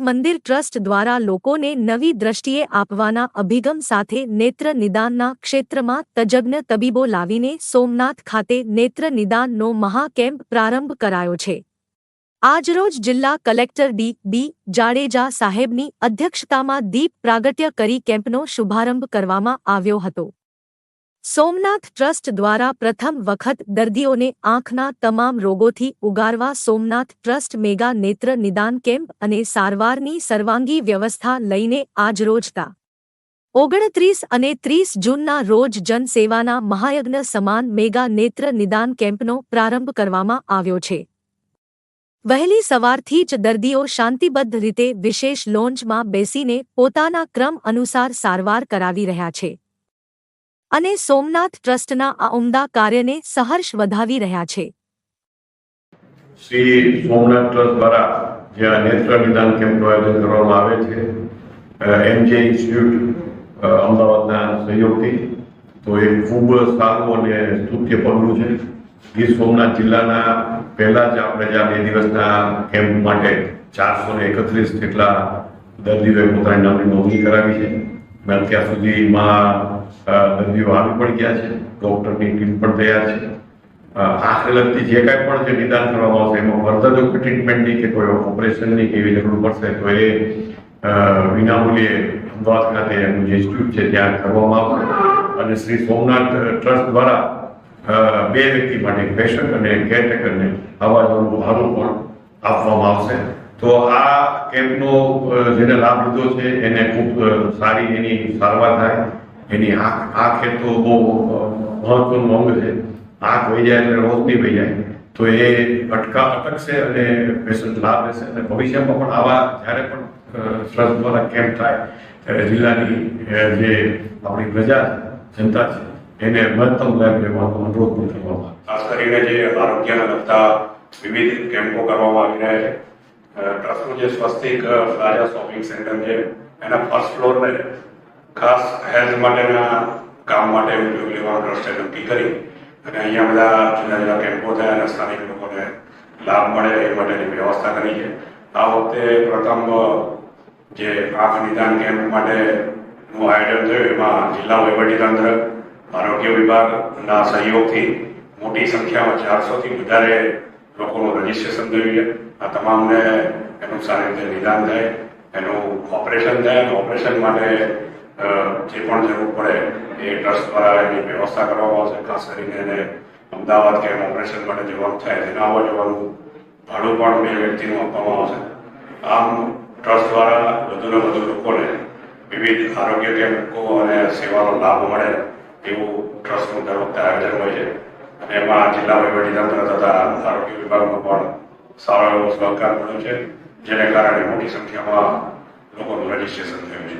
મંદિર ટ્રસ્ટ દ્વારા લોકોને નવી દ્રષ્ટિએ આપવાના અભિગમ સાથે નેત્ર નિદાનના ક્ષેત્રમાં તજજ્ઞ તબીબો લાવીને સોમનાથ ખાતે નેત્ર નિદાનનો મહાકેમ્પ પ્રારંભ કરાયો છે. આજરોજ જિલ્લા કલેક્ટર ડી. બી. જાડેજા સાહેબની અધ્યક્ષતામાં દીપ પ્રાગટ્ય કરી કેમ્પનો શુભારંભ કરવામાં આવ્યો હતો. સોમનાથ ટ્રસ્ટ દ્વારા પ્રથમ વખત દર્દીઓને આંખના તમામ રોગોથી ઉગારવા સોમનાથ ટ્રસ્ટ મેગા નેત્ર નિદાન કેમ્પ અને સારવારની સર્વાંગી વ્યવસ્થા લઈને આજરોજતા ઓગણત્રીસ અને ત્રીસ જૂનના રોજ જનસેવાના મહાયજ્ઞ સમાન મેગા નેત્ર નિદાન કેમ્પનો પ્રારંભ કરવામાં આવ્યો છે. વહેલી સવારથી જ દર્દીઓ શાંતિબદ્ધ રીતે વિશેષ લોન્જમાં બેસીને પોતાના ક્રમ અનુસાર સારવાર કરાવી રહ્યા છે. અને સોમનાથ ટ્રસ્ટના આ ઉમદા કાર્યને સહર્ષ વધાવી રહ્યા છે. શ્રી સોમનાથ ટ્રસ્ટ દ્વારા જે આ નેત્ર નિદાન કેમ્પનું આયોજન કરવામાં આવે છે એમજે ઇન્સ્ટિટ્યૂટ અમદાવાદના સહયોગથી, તો એ ખૂબ સારું અને સ્તુત્ય પગલું છે. ગીર સોમનાથ જિલ્લાના પહેલા જ આપણે જે બે દિવસના કેમ્પ માટે ચારસો ને એકત્રીસ જેટલા દર્દીઓએ પોતાની નામની નોંધણી કરાવી છે. મેં અત્યાર સુધીમાં દર્દીઓ આવી પણ ગયા છે. ડોક્ટરની ટીમ પણ તૈયાર છે. આંખને લગતી જે કાંઈ પણ જે નિદાન કરવામાં આવશે, એમાં ફર્ધર જો ટ્રીટમેન્ટની કે કોઈ ઓપરેશનની કે એવી જરૂર પડશે, તો એ વિનામૂલ્યે અમદાવાદ ખાતે એનું જે ઇન્સ્ટિટ્યૂટ છે, ત્યાં કરવામાં આવશે. અને શ્રી સોમનાથ ટ્રસ્ટ દ્વારા બે વ્યક્તિ માટે પેશન્ટ અને કેરટેકરને આવા જવાનું ભાડું પણ આપવામાં આવશે. તો આ કેમ્પનો જેને લાભ લીધો છે, એને ખૂબ સારી એની સારવાર થાય. એની આંખ આંખ એ તો બહુ મહત્વનું અંગ છે. આંખ વહી જાય એટલે રોશની વહી જાય. તો એ અટકા, અટકશે અને પેશન્ટ લાભ લેશે અને ભવિષ્યમાં પણ આવા જ્યારે પણ ટ્રસ્ટ દ્વારા કેમ્પ થાય, ત્યારે જિલ્લાની જે આપણી પ્રજા જનતા છે, એને મહત્તમ લાભ લેવાનો અનુરોધ પણ કરવામાં ખાસ કરીને જે આરોગ્યને લગતા વિવિધ કેમ્પો કરવામાં આવી રહ્યા છે. ટ્રસ્ટનું જે સ્વસ્તિક રાજા શોપિંગ સેન્ટર છે, એના ફર્સ્ટ ફ્લોરને ખાસ હેલ્થ માટેના કામ માટે ઉપયોગ લેવાનો ટ્રસ્ટે નક્કી કરી અને અહીંયા બધા જુદા જુદા કેમ્પો થયા અને સ્થાનિક લોકોને લાભ મળે એ માટેની વ્યવસ્થા કરી છે. આ વખતે પ્રથમ જે આંખ નિદાન કેમ્પ માટેનું આયોજન થયું, એમાં જિલ્લા વહીવટીતંત્ર આરોગ્ય વિભાગના સહયોગથી મોટી સંખ્યામાં ચારસોથી વધારે લોકોનું રજીસ્ટ્રેશન થયું છે. આ તમામને એનું સારી રીતે નિદાન થાય, એનું ઓપરેશન થાય અને ઓપરેશન માટે જે પણ જરૂર પડે એ ટ્રસ્ટ દ્વારા એની વ્યવસ્થા કરવામાં આવશે, ખાસ કરીને એને અમદાવાદ કે ઓપરેશન માટે જવાનું થાય તેના આવવા જવાનું ભાડું પણ બે વ્યક્તિનું આપવામાં આવશે. આમ ટ્રસ્ટ દ્વારા વધુને વધુ લોકોને વિવિધ આરોગ્ય કેમ્પો અને સેવાનો લાભ મળે એવું ટ્રસ્ટનું દર વખતે આયોજન હોય છે. અને એમાં જિલ્લા વહીવટીતંત્ર તથા આરોગ્ય વિભાગનો પણ સારો એવો સહકાર મળ્યો છે, જેને કારણે મોટી સંખ્યામાં લોકોનું રજીસ્ટ્રેશન થયું છે.